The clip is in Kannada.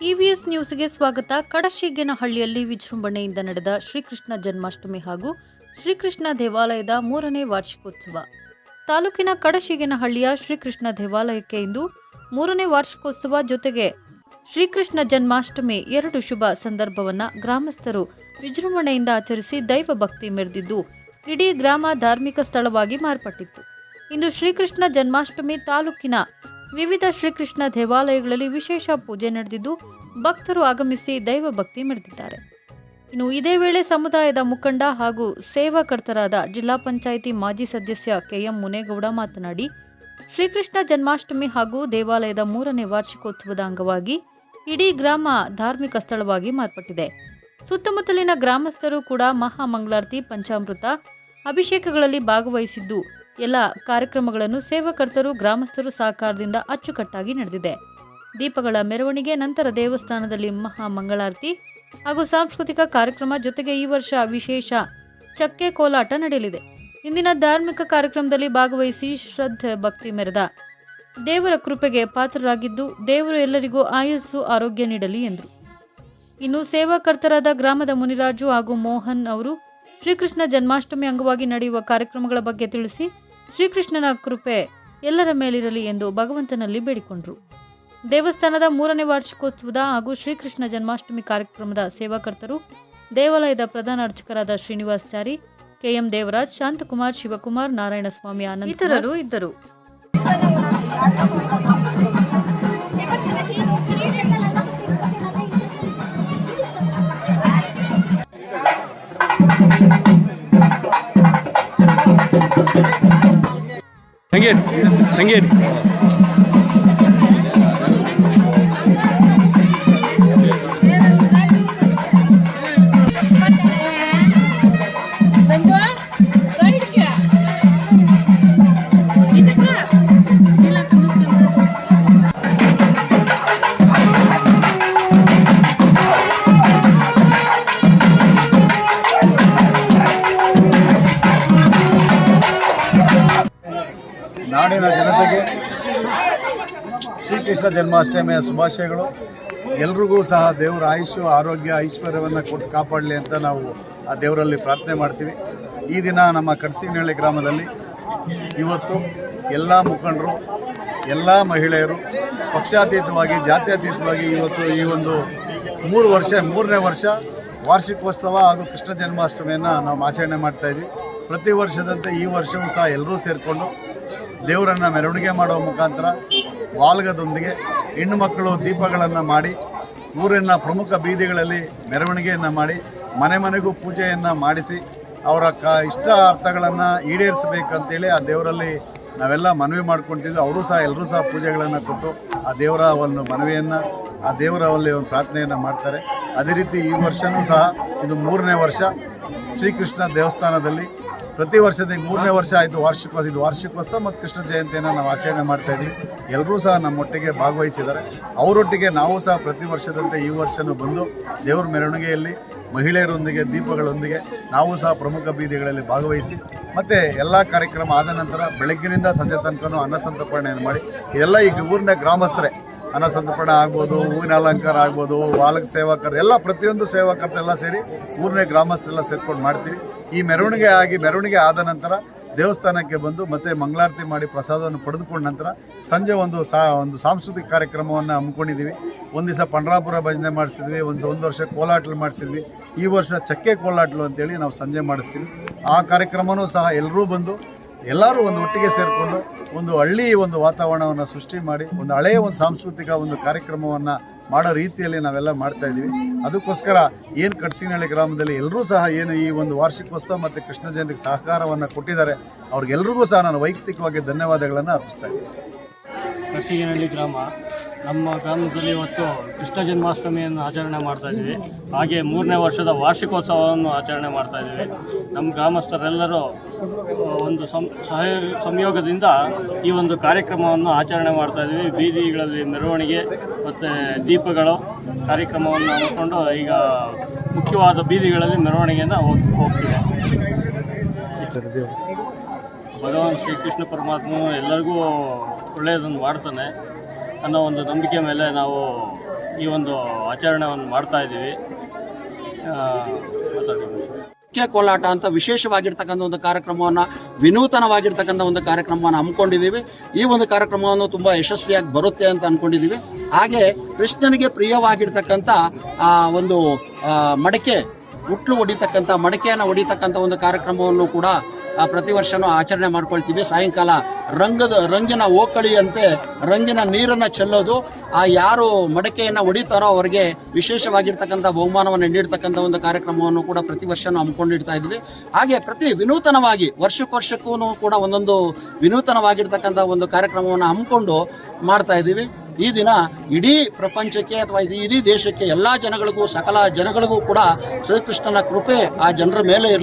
ಇವಿಎಸ್ ನ್ಯೂಸ್ಗೆ ಸ್ವಾಗತ. ಕಡಶಿಗೇನಹಳ್ಳಿಯಲ್ಲಿ ವಿಜೃಂಭಣೆಯಿಂದ ನಡೆದ ಶ್ರೀಕೃಷ್ಣ ಜನ್ಮಾಷ್ಟಮಿ ಹಾಗೂ ಶ್ರೀಕೃಷ್ಣ ದೇವಾಲಯದ ಮೂರನೇ ವಾರ್ಷಿಕೋತ್ಸವ. ತಾಲೂಕಿನ ಕಡಶಿಗೇನಹಳ್ಳಿಯ ಶ್ರೀಕೃಷ್ಣ ದೇವಾಲಯಕ್ಕೆ ಇಂದು ಮೂರನೇ ವಾರ್ಷಿಕೋತ್ಸವ ಜೊತೆಗೆ ಶ್ರೀಕೃಷ್ಣ ಜನ್ಮಾಷ್ಟಮಿ ಎರಡು ಶುಭ ಸಂದರ್ಭವನ್ನು ಗ್ರಾಮಸ್ಥರು ವಿಜೃಂಭಣೆಯಿಂದ ಆಚರಿಸಿ ದೈವ ಭಕ್ತಿ ಮೆರೆದಿದ್ದು, ಇಡೀ ಗ್ರಾಮ ಧಾರ್ಮಿಕ ಸ್ಥಳವಾಗಿ ಮಾರ್ಪಟ್ಟಿತ್ತು. ಇಂದು ಶ್ರೀಕೃಷ್ಣ ಜನ್ಮಾಷ್ಟಮಿ ತಾಲೂಕಿನ ವಿವಿಧ ಶ್ರೀಕೃಷ್ಣ ದೇವಾಲಯಗಳಲ್ಲಿ ವಿಶೇಷ ಪೂಜೆ ನಡೆದಿದ್ದು, ಭಕ್ತರು ಆಗಮಿಸಿ ದೈವ ಭಕ್ತಿ ಮೆರೆದಿದ್ದಾರೆ. ಇನ್ನು ಇದೇ ವೇಳೆ ಸಮುದಾಯದ ಮುಖಂಡ ಹಾಗೂ ಸೇವಾಕರ್ತರಾದ ಜಿಲ್ಲಾ ಪಂಚಾಯಿತಿ ಮಾಜಿ ಸದಸ್ಯ ಕೆಎಂ ಮುನೇಗೌಡ ಮಾತನಾಡಿ, ಶ್ರೀಕೃಷ್ಣ ಜನ್ಮಾಷ್ಟಮಿ ಹಾಗೂ ದೇವಾಲಯದ ಮೂರನೇ ವಾರ್ಷಿಕೋತ್ಸವದ ಅಂಗವಾಗಿ ಇಡೀ ಗ್ರಾಮ ಧಾರ್ಮಿಕ ಸ್ಥಳವಾಗಿ ಮಾರ್ಪಟ್ಟಿದೆ. ಸುತ್ತಮುತ್ತಲಿನ ಗ್ರಾಮಸ್ಥರು ಕೂಡ ಮಹಾಮಂಗಳಾರತಿ ಪಂಚಾಮೃತ ಅಭಿಷೇಕಗಳಲ್ಲಿ ಭಾಗವಹಿಸಿದ್ದು ಎಲ್ಲ ಕಾರ್ಯಕ್ರಮಗಳನ್ನು ಸೇವಾಕರ್ತರು, ಗ್ರಾಮಸ್ಥರು ಸಹಕಾರದಿಂದ ಅಚ್ಚುಕಟ್ಟಾಗಿ ನಡೆದಿದೆ. ದೀಪಗಳ ಮೆರವಣಿಗೆ ನಂತರ ದೇವಸ್ಥಾನದಲ್ಲಿ ಮಹಾ ಮಂಗಳಾರತಿ ಹಾಗೂ ಸಾಂಸ್ಕೃತಿಕ ಕಾರ್ಯಕ್ರಮ ಜೊತೆಗೆ ಈ ವರ್ಷ ವಿಶೇಷ ಚಕ್ಕೆ ಕೋಲಾಟ ನಡೆಯಲಿದೆ. ಇಂದಿನ ಧಾರ್ಮಿಕ ಕಾರ್ಯಕ್ರಮದಲ್ಲಿ ಭಾಗವಹಿಸಿ ಶ್ರದ್ಧೆ, ಭಕ್ತಿ ಮೆರೆದ ದೇವರ ಕೃಪೆಗೆ ಪಾತ್ರರಾಗಿದ್ದು ದೇವರು ಎಲ್ಲರಿಗೂ ಆಯಸ್ಸು, ಆರೋಗ್ಯ ನೀಡಲಿ ಎಂದರು. ಇನ್ನು ಸೇವಾಕರ್ತರಾದ ಗ್ರಾಮದ ಮುನಿರಾಜು ಹಾಗೂ ಮೋಹನ್ ಅವರು ಶ್ರೀಕೃಷ್ಣ ಜನ್ಮಾಷ್ಟಮಿ ಅಂಗವಾಗಿ ನಡೆಯುವ ಕಾರ್ಯಕ್ರಮಗಳ ಬಗ್ಗೆ ತಿಳಿಸಿ ಶ್ರೀಕೃಷ್ಣನ ಕೃಪೆ ಎಲ್ಲರ ಮೇಲಿರಲಿ ಎಂದು ಭಗವಂತನಲ್ಲಿ ಬೇಡಿಕೊಂಡರು. ದೇವಸ್ಥಾನದ ಮೂರನೇ ವಾರ್ಷಿಕೋತ್ಸವದ ಹಾಗೂ ಶ್ರೀಕೃಷ್ಣ ಜನ್ಮಾಷ್ಟಮಿ ಕಾರ್ಯಕ್ರಮದ ಸೇವಾಕರ್ತರು ದೇವಾಲಯದ ಪ್ರಧಾನ ಅರ್ಚಕರಾದ ಶ್ರೀನಿವಾಸಚಾರಿ ಕೆಎಂ ದೇವರಾಜ್ ಶಾಂತಕುಮಾರ್ ಶಿವಕುಮಾರ್ ನಾರಾಯಣಸ್ವಾಮಿ ಆನಂದ್ ಇತರರು ಇದ್ದರು. Thank ಇರಿ, ಹಂಗೆ ಇರಿ. ನಾಡಿನ ಜನತೆಗೆ ಶ್ರೀಕೃಷ್ಣ ಜನ್ಮಾಷ್ಟಮಿಯ ಶುಭಾಶಯಗಳು. ಎಲ್ರಿಗೂ ಸಹ ದೇವರ ಆಯುಷ್ಯ, ಆರೋಗ್ಯ, ಐಶ್ವರ್ಯವನ್ನು ಕೊಟ್ಟು ಕಾಪಾಡಲಿ ಅಂತ ನಾವು ಆ ದೇವರಲ್ಲಿ ಪ್ರಾರ್ಥನೆ ಮಾಡ್ತೀವಿ. ಈ ದಿನ ನಮ್ಮ ಕಡಸಿನಹಳ್ಳಿ ಗ್ರಾಮದಲ್ಲಿ ಇವತ್ತು ಎಲ್ಲ ಮುಖಂಡರು, ಎಲ್ಲ ಮಹಿಳೆಯರು, ಪಕ್ಷಾತೀತವಾಗಿ, ಜಾತ್ಯತೀತವಾಗಿ ಇವತ್ತು ಈ ಒಂದು ಮೂರು ವರ್ಷ, ಮೂರನೇ ವರ್ಷ ವಾರ್ಷಿಕೋತ್ಸವ ಹಾಗೂ ಕೃಷ್ಣ ಜನ್ಮಾಷ್ಟಮಿಯನ್ನು ನಾವು ಆಚರಣೆ ಮಾಡ್ತಾಯಿದ್ವಿ ಪ್ರತಿ ವರ್ಷದಂತೆ ಈ ವರ್ಷವೂ ಸಹ ಎಲ್ಲರೂ ಸೇರಿಕೊಂಡು ದೇವರನ್ನು ಮೆರವಣಿಗೆ ಮಾಡುವ ಮುಖಾಂತರ ವಾಲ್ಗದೊಂದಿಗೆ ಹೆಣ್ಣು ಮಕ್ಕಳು ದೀಪಗಳನ್ನು ಮಾಡಿ, ಊರಿನ ಪ್ರಮುಖ ಬೀದಿಗಳಲ್ಲಿ ಮೆರವಣಿಗೆಯನ್ನು ಮಾಡಿ, ಮನೆ ಮನೆಗೂ ಪೂಜೆಯನ್ನು ಮಾಡಿಸಿ, ಅವರ ಕ ಇಷ್ಟ ಅರ್ಥಗಳನ್ನು ಈಡೇರಿಸಬೇಕಂತೇಳಿ ಆ ದೇವರಲ್ಲಿ ನಾವೆಲ್ಲ ಮನವಿ ಮಾಡ್ಕೊತಿದ್ವಿ ಅವರು ಸಹ ಎಲ್ಲರೂ ಸಹ ಪೂಜೆಗಳನ್ನು ಕೊಟ್ಟು ಆ ದೇವರ ಒಂದು ಮನವಿಯನ್ನು, ಆ ದೇವರ ಒಂದು ಪ್ರಾರ್ಥನೆಯನ್ನು ಮಾಡ್ತಾರೆ. ಅದೇ ರೀತಿ ಈ ವರ್ಷವೂ ಸಹ, ಇದು ಮೂರನೇ ವರ್ಷ ಶ್ರೀಕೃಷ್ಣ ದೇವಸ್ಥಾನದಲ್ಲಿ ಪ್ರತಿ ವರ್ಷದ ಈಗ ಮೂರನೇ ವರ್ಷ ಆಯಿತು ವಾರ್ಷಿಕೋತ್ಸವ, ಇದು ವಾರ್ಷಿಕೋತ್ಸವ ಮತ್ತು ಕೃಷ್ಣ ಜಯಂತಿಯನ್ನು ನಾವು ಆಚರಣೆ ಮಾಡ್ತಾ ಇದ್ವಿ. ಎಲ್ಲರೂ ಸಹ ನಮ್ಮೊಟ್ಟಿಗೆ ಭಾಗವಹಿಸಿದ್ದಾರೆ. ಅವರೊಟ್ಟಿಗೆ ನಾವು ಸಹ ಪ್ರತಿ ವರ್ಷದಂತೆ ಈ ವರ್ಷನೂ ಬಂದು ದೇವರ ಮೆರವಣಿಗೆಯಲ್ಲಿ, ಮಹಿಳೆಯರೊಂದಿಗೆ, ದೀಪಗಳೊಂದಿಗೆ ನಾವು ಸಹ ಪ್ರಮುಖ ಬೀದಿಗಳಲ್ಲಿ ಭಾಗವಹಿಸಿ ಮತ್ತು ಎಲ್ಲ ಕಾರ್ಯಕ್ರಮ ಆದ ನಂತರ ಬೆಳಗ್ಗಿನಿಂದ ಸಂಜೆ ತನಕನೂ ಅನ್ನ ಸಂತರ್ಪಣೆಯನ್ನು ಮಾಡಿ ಎಲ್ಲ ಈಗ ಊರಿನ ಗ್ರಾಮಸ್ಥರೇ ಅನ್ನ ಸಂತರ್ಪಣೆ ಆಗ್ಬೋದು ಹೂವಿನ ಅಲಂಕಾರ ಆಗ್ಬೋದು, ವಾಲಕ ಸೇವಕರು, ಎಲ್ಲ ಪ್ರತಿಯೊಂದು ಸೇವಕರೆಲ್ಲ ಸೇರಿ ಊರನೇ ಗ್ರಾಮಸ್ಥರೆಲ್ಲ ಸೇರ್ಕೊಂಡು ಮಾಡ್ತೀವಿ. ಈ ಮೆರವಣಿಗೆ ಆಗಿ, ಮೆರವಣಿಗೆ ಆದ ನಂತರ ದೇವಸ್ಥಾನಕ್ಕೆ ಬಂದು ಮತ್ತೆ ಮಂಗಳಾರತಿ ಮಾಡಿ ಪ್ರಸಾದವನ್ನು ಪಡೆದುಕೊಂಡ ನಂತರ ಸಂಜೆ ಒಂದು ಸಾ, ಒಂದು ಸಾಂಸ್ಕೃತಿಕ ಕಾರ್ಯಕ್ರಮವನ್ನು ಹಮ್ಮಿಕೊಂಡಿದ್ದೀವಿ. ಒಂದು ದಿವಸ ಪಂಡ್ರಾಪುರ ಭಜನೆ ಮಾಡಿಸಿದ್ವಿ, ಒಂದು ಒಂದು ವರ್ಷ ಕೋಲಾಟಲು ಮಾಡಿಸಿದ್ವಿ. ಈ ವರ್ಷ ಚಕ್ಕೆ ಕೋಲಾಟಲು ಅಂತೇಳಿ ನಾವು ಸಂಜೆ ಮಾಡಿಸ್ತೀವಿ. ಆ ಕಾರ್ಯಕ್ರಮವೂ ಸಹ ಎಲ್ಲರೂ ಬಂದು ಎಲ್ಲರೂ ಒಂದು ಒಟ್ಟಿಗೆ ಸೇರಿಕೊಂಡು ಒಂದು ಹಳ್ಳಿ ಒಂದು ವಾತಾವರಣವನ್ನು ಸೃಷ್ಟಿ ಮಾಡಿ, ಒಂದು ಹಳೆಯ ಒಂದು ಸಾಂಸ್ಕೃತಿಕ ಒಂದು ಕಾರ್ಯಕ್ರಮವನ್ನು ಮಾಡೋ ರೀತಿಯಲ್ಲಿ ನಾವೆಲ್ಲ ಮಾಡ್ತಾ ಇದ್ದೀವಿ. ಅದಕ್ಕೋಸ್ಕರ ಏನು ಕಡ್ಸಿನಹಳ್ಳಿ ಗ್ರಾಮದಲ್ಲಿ ಎಲ್ಲರೂ ಸಹ ಏನು ಈ ಒಂದು ವಾರ್ಷಿಕೋತ್ಸವ ಮತ್ತು ಕೃಷ್ಣ ಜಯಂತಿಗೆ ಸಹಕಾರವನ್ನು ಕೊಟ್ಟಿದ್ದಾರೆ, ಅವ್ರಿಗೆಲ್ರಿಗೂ ಸಹ ನಾನು ವೈಯಕ್ತಿಕವಾಗಿ ಧನ್ಯವಾದಗಳನ್ನು ಅರ್ಪಿಸ್ತಾ ಇದ್ದೀನಿ ಸರ್ ಕರ್ಸಿಗನಹಳ್ಳಿ ಗ್ರಾಮ. ನಮ್ಮ ಗ್ರಾಮದಲ್ಲಿ ಇವತ್ತು ಕೃಷ್ಣ ಜನ್ಮಾಷ್ಟಮಿಯನ್ನು ಆಚರಣೆ ಮಾಡ್ತಾ ಇದ್ದೀವಿ. ಹಾಗೆ ಮೂರನೇ ವರ್ಷದ ವಾರ್ಷಿಕೋತ್ಸವವನ್ನು ಆಚರಣೆ ಮಾಡ್ತಾ ಇದ್ದೀವಿ. ನಮ್ಮ ಗ್ರಾಮಸ್ಥರೆಲ್ಲರೂ ಒಂದು ಸಂ ಸಂಯೋಗದಿಂದ ಈ ಒಂದು ಕಾರ್ಯಕ್ರಮವನ್ನು ಆಚರಣೆ ಮಾಡ್ತಾ ಇದ್ದೀವಿ. ಬೀದಿಗಳಲ್ಲಿ ಮೆರವಣಿಗೆ ಮತ್ತು ದೀಪಗಳು ಕಾರ್ಯಕ್ರಮವನ್ನು ಹಮ್ಮಿಕೊಂಡು ಈಗ ಮುಖ್ಯವಾದ ಬೀದಿಗಳಲ್ಲಿ ಮೆರವಣಿಗೆಯನ್ನು ಹೋಗ್, ಹೋಗ್ತಿದೆ. ಭಗವಾನ್ ಶ್ರೀಕೃಷ್ಣ ಪರಮಾತ್ಮನು ಎಲ್ಲರಿಗೂ ಒಳ್ಳೆಯದನ್ನು ಮಾಡ್ತಾನೆ ಅನ್ನೋ ಒಂದು ನಂಬಿಕೆ ಮೇಲೆ ನಾವು ಈ ಒಂದು ಆಚರಣೆಯನ್ನು ಮಾಡ್ತಾ ಇದ್ದೀವಿ. ಮುಖ್ಯ ಕೋಲಾಟ ಅಂತ ವಿಶೇಷವಾಗಿರ್ತಕ್ಕಂಥ ಒಂದು ಕಾರ್ಯಕ್ರಮವನ್ನು, ವಿನೂತನವಾಗಿರ್ತಕ್ಕಂಥ ಒಂದು ಕಾರ್ಯಕ್ರಮವನ್ನು ಹಮ್ಮಿಕೊಂಡಿದ್ದೀವಿ. ಈ ಒಂದು ಕಾರ್ಯಕ್ರಮವನ್ನು ತುಂಬ ಯಶಸ್ವಿಯಾಗಿ ಬರುತ್ತೆ ಅಂತ ಅಂದ್ಕೊಂಡಿದ್ದೀವಿ ಹಾಗೆ ಕೃಷ್ಣನಿಗೆ ಪ್ರಿಯವಾಗಿರ್ತಕ್ಕಂಥ, ಆ, ಒಂದು ಮಡಕೆ, ಹುಟ್ಲು ಹೊಡಿತಕ್ಕಂಥ ಮಡಕೆಯನ್ನು ಹೊಡಿತಕ್ಕಂಥ ಒಂದು ಕಾರ್ಯಕ್ರಮವನ್ನು ಕೂಡ ಪ್ರತಿ ವರ್ಷನೂ ಆಚರಣೆ ಮಾಡ್ಕೊಳ್ತೀವಿ. ಸಾಯಂಕಾಲ ರಂಗದ ರಂಗಿನ ಓಕಳಿಯಂತೆ ರಂಜನ ನೀರನ್ನು ಚೆಲ್ಲೋದು, ಆ ಯಾರು ಮಡಕೆಯನ್ನು ಹೊಡಿತಾರೋ ಅವರಿಗೆ ವಿಶೇಷವಾಗಿರ್ತಕ್ಕಂಥ ಬಹುಮಾನವನ್ನು ನೀಡ್ತಕ್ಕಂಥ ಒಂದು ಕಾರ್ಯಕ್ರಮವನ್ನು ಕೂಡ ಪ್ರತಿ ವರ್ಷನೂ ಹಮ್ಮಿಕೊಂಡಿಡ್ತಾ ಇದ್ವಿ. ಹಾಗೆ ಪ್ರತಿ ವಿನೂತನವಾಗಿ ವರ್ಷಕ್ಕೆ ವರ್ಷಕ್ಕೂ ಕೂಡ ಒಂದೊಂದು ವಿನೂತನವಾಗಿರ್ತಕ್ಕಂಥ ಒಂದು ಕಾರ್ಯಕ್ರಮವನ್ನು ಹಮ್ಮಿಕೊಂಡು ಮಾಡ್ತಾ ಇದ್ದೀವಿ. ಈ ದಿನ ಇಡೀ ಪ್ರಪಂಚಕ್ಕೆ ಅಥವಾ ಇಡೀ ದೇಶಕ್ಕೆ ಎಲ್ಲ ಜನಗಳಿಗೂ, ಸಕಲ ಜನಗಳಿಗೂ ಕೂಡ ಶ್ರೀಕೃಷ್ಣನ ಕೃಪೆ ಆ ಜನರ ಮೇಲೆ ಇರಲಿ.